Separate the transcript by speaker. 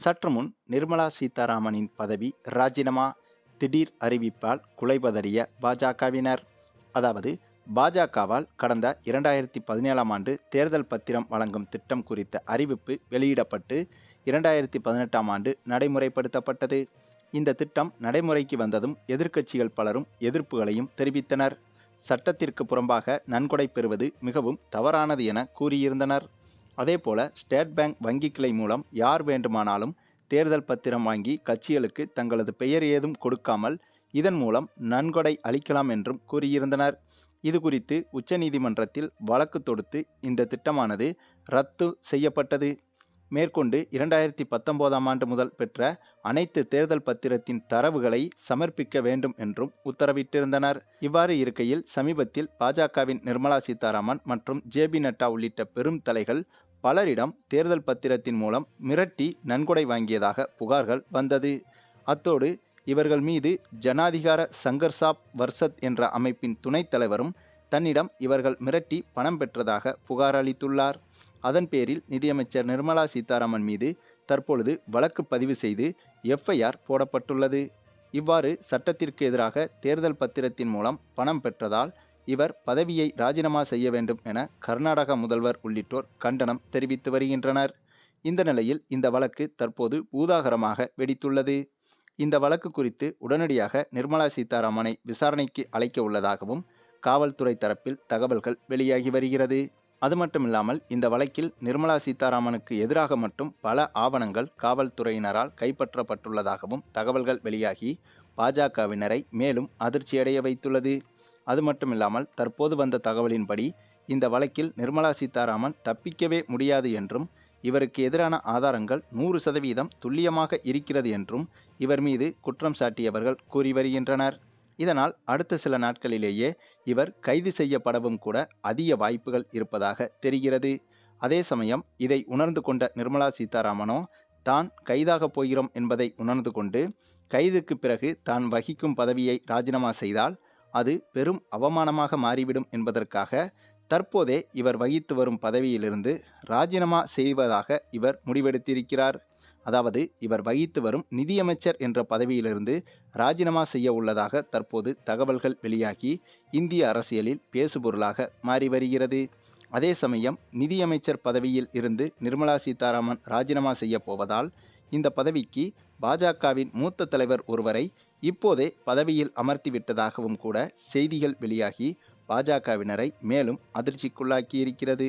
Speaker 1: சற்று முன் நிர்மலா சீதாராமனின் பதவி ராஜினாமா திடீர் அறிவிப்பால் குலைபதறிய பாஜகவினர். அதாவது பாஜகவால் கடந்த இரண்டாயிரத்தி பதினேழாம் ஆண்டு தேர்தல் பத்திரம் வழங்கும் திட்டம் குறித்த அறிவிப்பு வெளியிடப்பட்டு இரண்டாயிரத்தி பதினெட்டாம் ஆண்டு நடைமுறைப்படுத்தப்பட்டது. இந்த திட்டம் நடைமுறைக்கு வந்ததும் எதிர்க்கட்சிகள் பலரும் எதிர்ப்புகளையும் தெரிவித்தனர். சட்டத்திற்கு புறம்பாக நன்கொடை பெறுவது மிகவும் தவறானது என கூறியிருந்தனர். அதே போல ஸ்டேட் பேங்க் வங்கி கிளை மூலம் யார் வேண்டுமானாலும் தேர்தல் பத்திரம் வாங்கி கட்சிகளுக்கு தங்களது பெயர் ஏதும் கொடுக்காமல் இதன் மூலம் நன்கொடை அளிக்கலாம் என்றும் கூறியிருந்தனர். இது குறித்து உச்சநீதிமன்றத்தில் வழக்கு தொடுத்து இந்த திட்டமானது ரத்து செய்யப்பட்டது. மேற்கொண்டு இரண்டாயிரத்தி பத்தொன்பதாம் ஆண்டு முதல் பெற்ற அனைத்து தேர்தல் பத்திரத்தின் தரவுகளை சமர்ப்பிக்க வேண்டும் என்றும் உத்தரவிட்டிருந்தனர். இவ்வாறு இருக்கையில் சமீபத்தில் பாஜகவின் நிர்மலா சீதாராமன் மற்றும் ஜேபி நட்டா உள்ளிட்ட பெரும் தலைகள் பலரிடம் தேர்தல் பத்திரத்தின் மூலம் மிரட்டி நன்கொடை வாங்கியதாக புகார்கள் வந்தது. அத்தோடு இவர்கள் மீது ஜனாதிகார சங்கர்சாப் வர்சத் என்ற அமைப்பின் துணைத் தலைவரும் தன்னிடம் இவர்கள் மிரட்டி பணம் பெற்றதாக புகார் அளித்துள்ளார். அதன் பேரில் நிதியமைச்சர் நிர்மலா சீதாராமன் மீது தற்பொழுது வழக்கு பதிவு செய்து எஃப்ஐஆர் போடப்பட்டுள்ளது. இவ்வாறு சட்டத்திற்கு எதிராக தேர்தல் பத்திரத்தின் மூலம் பணம் பெற்றதால் இவர் பதவியை ராஜினாமா செய்ய வேண்டும் என கர்நாடக முதல்வர் உள்ளிட்டோர் கண்டனம் தெரிவித்து வருகின்றனர். இந்த நிலையில் இந்த வழக்கு தற்போது பூதாகரமாக வெடித்துள்ளது. இந்த வழக்கு குறித்து உடனடியாக நிர்மலா சீதாராமனை விசாரணைக்கு அழைக்க உள்ளதாகவும் காவல்துறை தரப்பில் தகவல்கள் வெளியாகி வருகிறது. அது மட்டுமில்லாமல் இந்த வழக்கில் நிர்மலா சீதாராமனுக்கு எதிராக மட்டும் பல ஆவணங்கள் காவல்துறையினரால் கைப்பற்றப்பட்டுள்ளதாகவும் தகவல்கள் வெளியாகி பாஜகவினரை மேலும் அதிர்ச்சியடைய வைத்துள்ளது. அது மட்டுமில்லாமல் தற்போது வந்த தகவலின்படி இந்த வழக்கில் நிர்மலா சீதாராமன் தப்பிக்கவே முடியாது என்றும் இவருக்கு எதிரான ஆதாரங்கள் நூறு சதவீதம் துல்லியமாக இருக்கிறது என்றும் இவர் மீது குற்றம் சாட்டியவர்கள் கூறி வருகின்றனர். இதனால் அடுத்த சில நாட்களிலேயே இவர் கைது செய்யப்படவும் கூட அதிக வாய்ப்புகள் இருப்பதாக தெரிகிறது. அதே சமயம் இதை உணர்ந்து கொண்ட நிர்மலா சீதாராமனோ தான் கைதாக போகிறோம் என்பதை உணர்ந்து கொண்டு கைதுக்கு பிறகு தான் வகிக்கும் பதவியை ராஜினாமா செய்தால் அது பெரும் அவமானமாக மாறிவிடும் என்பதற்காக தற்போதே இவர் வகித்து வரும் பதவியிலிருந்து ராஜினாமா செய்வதாக இவர் முடிவெடுத்திருக்கிறார். அதாவது இவர் வகித்து வரும் நிதியமைச்சர் என்ற பதவியிலிருந்து ராஜினாமா செய்ய உள்ளதாக தற்போது தகவல்கள் வெளியாகி இந்திய அரசியலில் பேசுபொருளாக மாறி வருகிறது. அதே சமயம் நிதியமைச்சர் பதவியில் இருந்து நிர்மலா சீதாராமன் ராஜினாமா செய்ய போவதால் இந்த பதவிக்கு பாஜகவின் மூத்த தலைவர் ஒருவரை இப்போதே பதவியில் அமர்த்திவிட்டதாகவும் கூட செய்திகள் வெளியாகி பாஜகவினரை மேலும் அதிர்ச்சிக்குள்ளாக்கியிருக்கிறது.